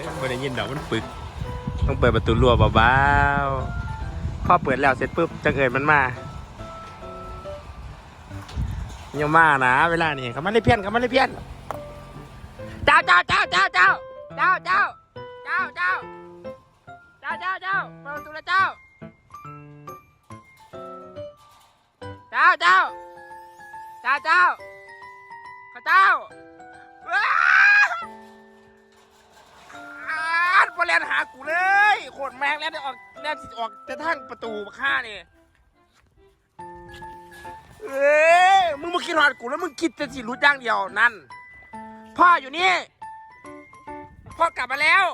อไม่ได้ยินดอกมันปึก ต้องเปิดประตูรั้วเบาๆพอเปิดแล้วเสร็จปุ๊บจังเอิญมันมาอย่ามานะเวลานี่เขามาเลยเพี้ยนเขามาเลยเพี้ยน เจ้าเจ้าเจ้าเจ้าเจ้าเจ้าเจ้าเจ้าเจ้าเจ้าเจ้าเจ้าเปิดประตูแล้วเจ้า เจ้าเจ้าเจ้าเจ้าข้าเจ้า ว้าวอาดบอลแลนหากูเลยโคตรแมงแล้วได้ออกแลนสิออกจะทั้งประตูข้านี่เอ้ยมึงมาคิดหอดกูแล้วมึงคิดแต่สิรู้อย่างเดียวนั่น พ่ออยู่นี่ พ่อกลับมาแล้ว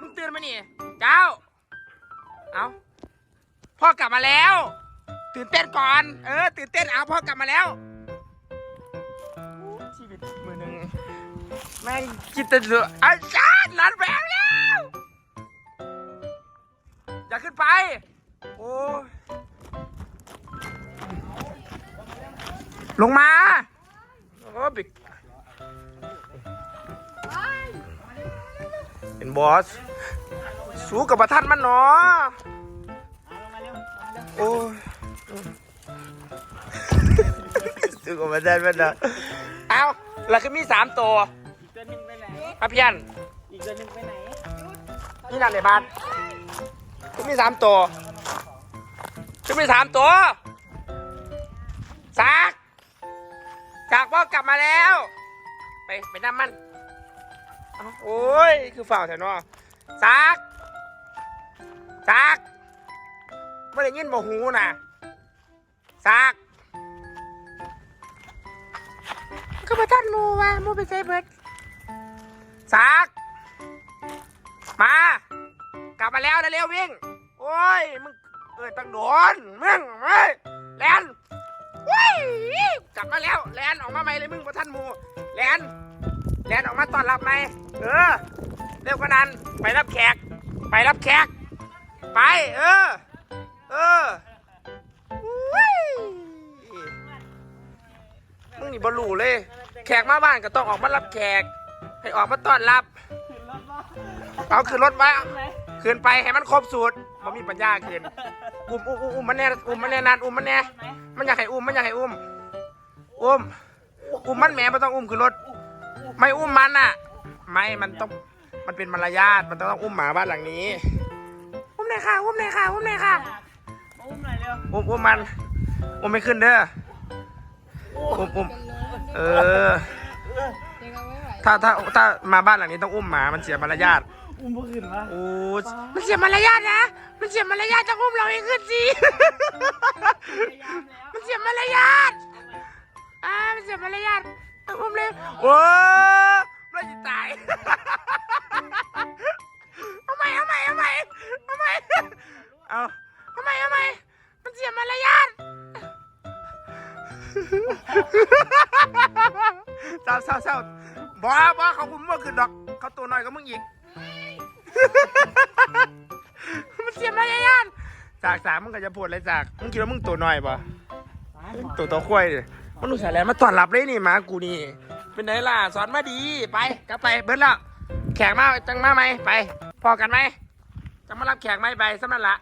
มึงตื่นมานี่เจ้า เอาพ่อกลับมาแล้ว ตื่นเต้นก่อน เออ ตื่นเต้นเอาพ่อกลับมาแล้วชีวิตมือหนึ่งแม่งคิดแต่เสืออาจารย์นันแบงแไป โอ้ยลงมา โอ้บิกเป็นบอส สู้กับประท่านมันเนาะโอ้ยสู้กับประท่านมันเนาะเอาแล้วก็มีสามตัวอีกตัวหนึ่งไปไหนพระเพียนอีกตัวหนึ่งไปไหนนี่นั่นเลยบ้าน ก็มีสามตัวก็มีสามตัวซักจากพ่อกลับมาแล้ว ไปไปน้ำมันอโอ้ย คือฝ่าแถวนอซักซักไม่ได้ยินบ่หูนะซักก็มาท่านมูว่ะมูไปใส่เบิดซัก มาแล้วเร็ววิ่ง โอ้ยมึงเออตั้งโดนมึงเฮ้ยแลนว้ยกลับมาแล้วแลนออกมาใหมเลยมึงพระท่านมูแลนแลนออกมาต้อนรับไหมเออเร็วกว่านั้นไปรับแขก ไปรับแขก ไป เออ เออมึงนี่บรูเลย แขกมาบ้านก็ต้องออกมารับแขก ให้ออกมาต้อนรับ เอาขึ้นรถไว้ ขึ้นไหมขึ้นไปให้มันครบสูตรมันมีปัญญาขึ้นอุ้มอุ้มอุ้มอุ้มมันแน่อุ้มมันแน่นานอุ้มมันแน่ขึ้นไหมมันอยากให้อุ้มมันอยากให้อุ้มอุ้มอุ้มมันแหมไม่ต้องอุ้มขึ้นรถ ไม่อุ้มมันอะ ไม่มันต้องมันเป็นมารยาทมันต้องอุ้มหมาบ้านหลังนี้ อุ้มเลยค่ะอุ้มเลยค่ะอุ้มเลยค่ะมาอุ้มหน่อยเร็วอุ้มอุ้มมันอุ้มไม่ขึ้นเด้ออุ้มอุ้มเออ ถ้าถ้าถ้ามาบ้านหลังนี้ต้องอุ้มหมา มันเสียมารยาท อุ้มบ่ขึ้นวะโอ้ยมันเสียมารยาทนะ มันเสียมารยาทต้องอุ้มเราให้ขึ้นสิพยายามแล้วมันเสียมารยาท อ่า มันเสียมารยาทต้องอุ้มเลยโอ้ยเราจะตายเอาใหม่เอาใหม่เอาใหม่เอาใหม่เอาเอาใหม่เอาใหม่มันเสียมารยาทเศร้าเศร้าเศร้า บ้าบ้าเขาคุณว่าคือดอก เขาตัวน้อยก็มึงอีก มันเสียมารยาทจากสามมึงก็จะพูดอะไรจากมึงคิดว่ามึงตัวน้อยปะตัวตัวควายดิมันรู้สายแล้วมาตอนรับเลยนี่หมากูนี่ เป็นไงล่ะสอนมาดีไปกลับไปเบิ้ลแล้วแขกมาจังมาไหมไป พอกันไหมจะมารับแขกไหมไปสำนันละ